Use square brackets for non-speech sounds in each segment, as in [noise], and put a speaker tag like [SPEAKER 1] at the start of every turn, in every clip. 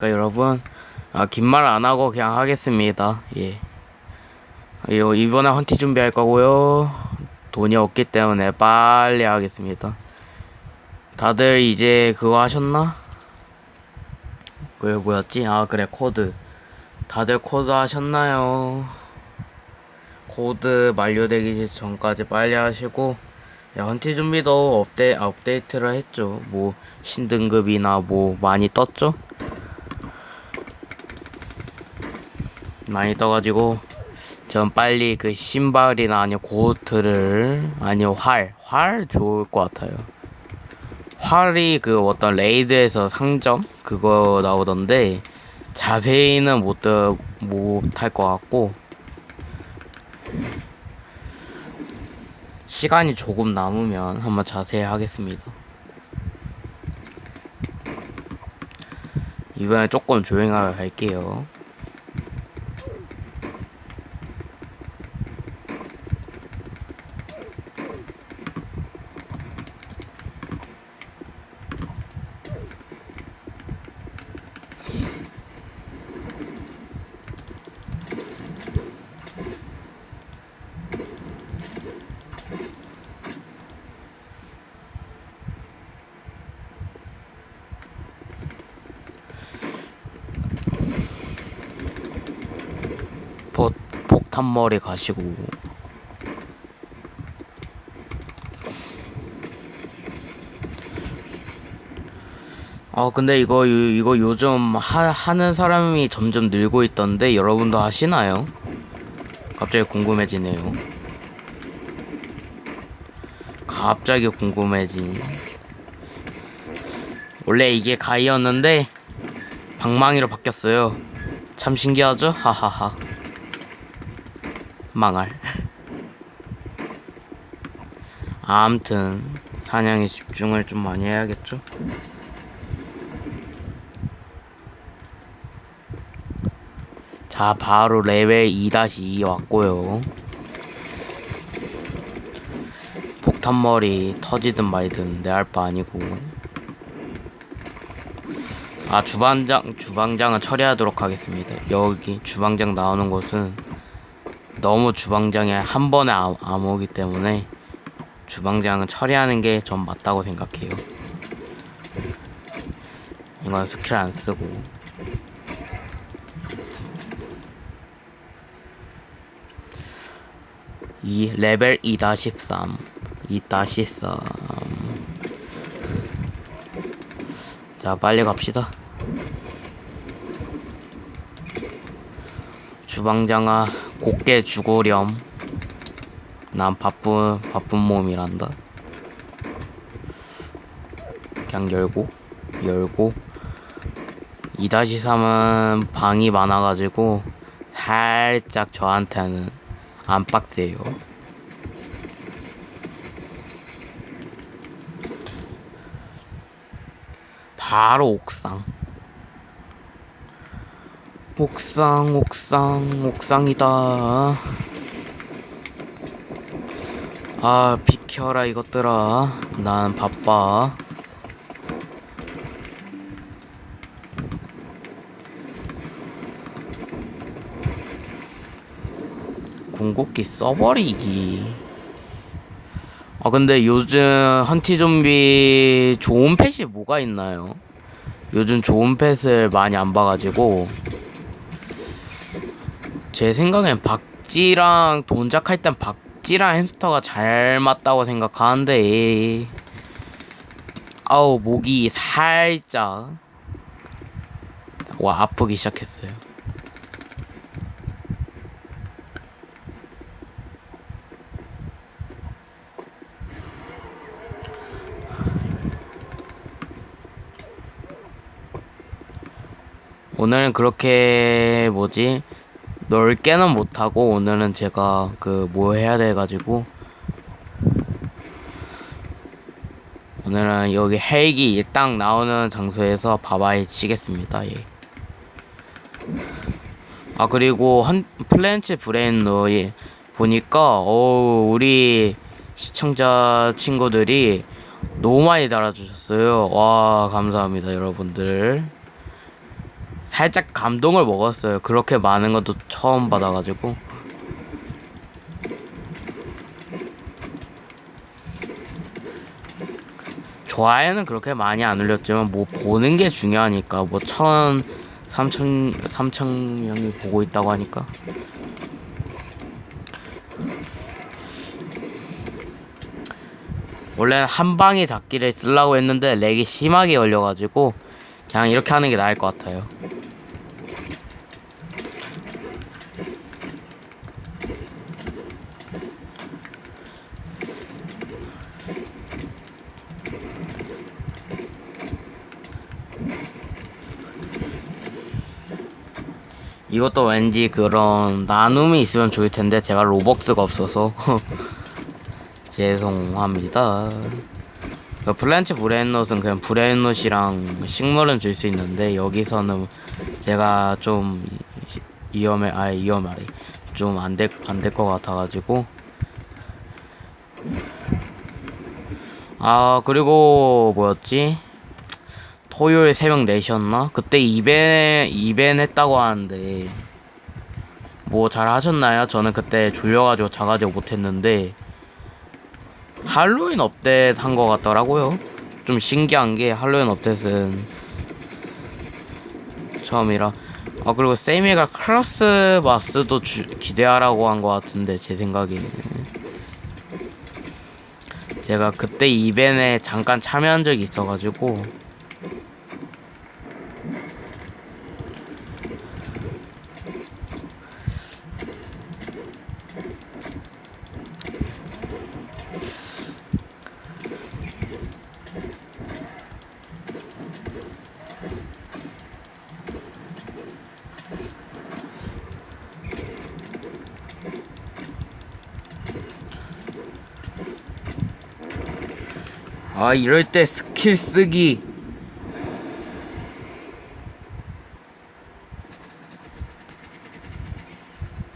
[SPEAKER 1] 그러니까 여러분 아, 긴 말 안 하고 그냥 하겠습니다. 예. 요 이번에 헌티 준비할 거고요. 돈이 없기 때문에 빨리 하겠습니다. 다들 이제 그거 하셨나? 그 뭐였지? 아 그래 코드. 다들 코드 하셨나요? 코드 만료되기 전까지 빨리 하시고 야, 헌티 준비도 업데 업데이트를 했죠. 뭐 신등급이나 뭐 많이 떴죠? 많이 떠가지고 전 빨리 그 신발이나 아니면 고트를 아니면 활, 활 좋을 것 같아요. 활이 그 어떤 레이드에서 상점 그거 나오던데 자세히는 못못할 것 같고 시간이 조금 남으면 한번 자세히 하겠습니다. 이번에 조금 조용하게 갈게요. 폭, 폭탄머리 가시고. 아 근데 이거 요- 이거 요즘 하, 하는 사람이 점점 늘고 있던데 여러분도 하시나요? 갑자기 궁금해지네요. 갑자기 궁금해진 원래 이게 가이였는데 방망이로 바뀌었어요. 참 신기하죠? 하하하 망할. 아무튼 사냥에 집중을 좀 많이 해야겠죠. 자, 바로 레벨 2-2 왔고요. 폭탄머리 터지든 말든 내 할 바 아니고. 아, 주방장, 주방장은 처리하도록 하겠습니다. 여기 주방장 나오는 곳은 너무 주방장에 한 번에 안, 안 오기 때문에 주방장은 처리하는 게 전 맞다고 생각해요. 이건 스킬 안 쓰고. 이 레벨 2-13 2-13 자 빨리 갑시다 주방장아 곱게 죽으렴. 난 바쁜 바쁜 몸이란다. 그냥 열고 열고. 2-3은 방이 많아가지고 살짝 저한테는 안 빡세요. 바로 옥상 옥상 옥상 옥상이다. 아 비켜라 이것들아. 난 바빠. 궁극기 써버리기 아 근데 요즘 헌티 좀비 좋은 펫이 뭐가 있나요? 요즘 좋은 펫을 많이 안 봐가지고 제 생각엔 박쥐랑 돈작 할 땐 박쥐랑 햄스터가 잘 맞다고 생각하는데 아우 목이 살짝 와 아프기 시작했어요. 오늘은 그렇게 뭐지 넓게는 못하고 오늘은 제가 그 뭐 해야 돼가지고 오늘은 여기 헬기 딱 나오는 장소에서 바바이 치겠습니다. 예. 아 그리고 한 플랜츠 브레인로 예, 보니까 어 우리 시청자 친구들이 너무 많이 달아주셨어요. 와 감사합니다 여러분들 살짝 감동을 먹었어요. 그렇게 많은 것도 처음 받아가지고. 좋아요는 그렇게 많이 안 올렸지만 뭐 보는 게 중요하니까 뭐 천, 삼천, 삼천 명이 보고 있다고 하니까. 원래는 한 방에 잡기를 쓰려고 했는데 렉이 심하게 걸려가지고 그냥 이렇게 하는 게 나을 것 같아요. 이것도 왠지 그런 나눔이 있으면 좋을 텐데 제가 로벅스가 없어서 [laughs] 죄송합니다. 그 플랜츠 브레인롯은 그냥 브레인롯이랑 식물은 줄 수 있는데 여기서는 제가 좀 위험해 아 위험하래 좀안 될 안 될 것 같아가지고. 아 그리고 뭐였지? 토요일 새벽 4시였나? 그때 이벤 이벤 했다고 하는데 뭐 잘 하셨나요? 저는 그때 졸려가지고 자가지고 못했는데 할로윈 업데이트 한거 같더라고요. 좀 신기한 게 할로윈 업데이트는 처음이라. 아 그리고 세미가 크로스 마스도 주, 기대하라고 한거 같은데 제 생각에는 제가 그때 이벤에 잠깐 참여한 적이 있어가지고 아 이럴 때 스킬 쓰기.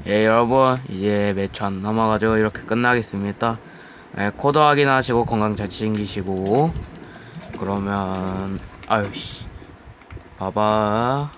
[SPEAKER 1] 예 여러분 이제 몇초안 남아가지고 이렇게 끝나겠습니다. 예, 코드 확인하시고 건강 잘 챙기시고. 그러면 아유씨. 봐봐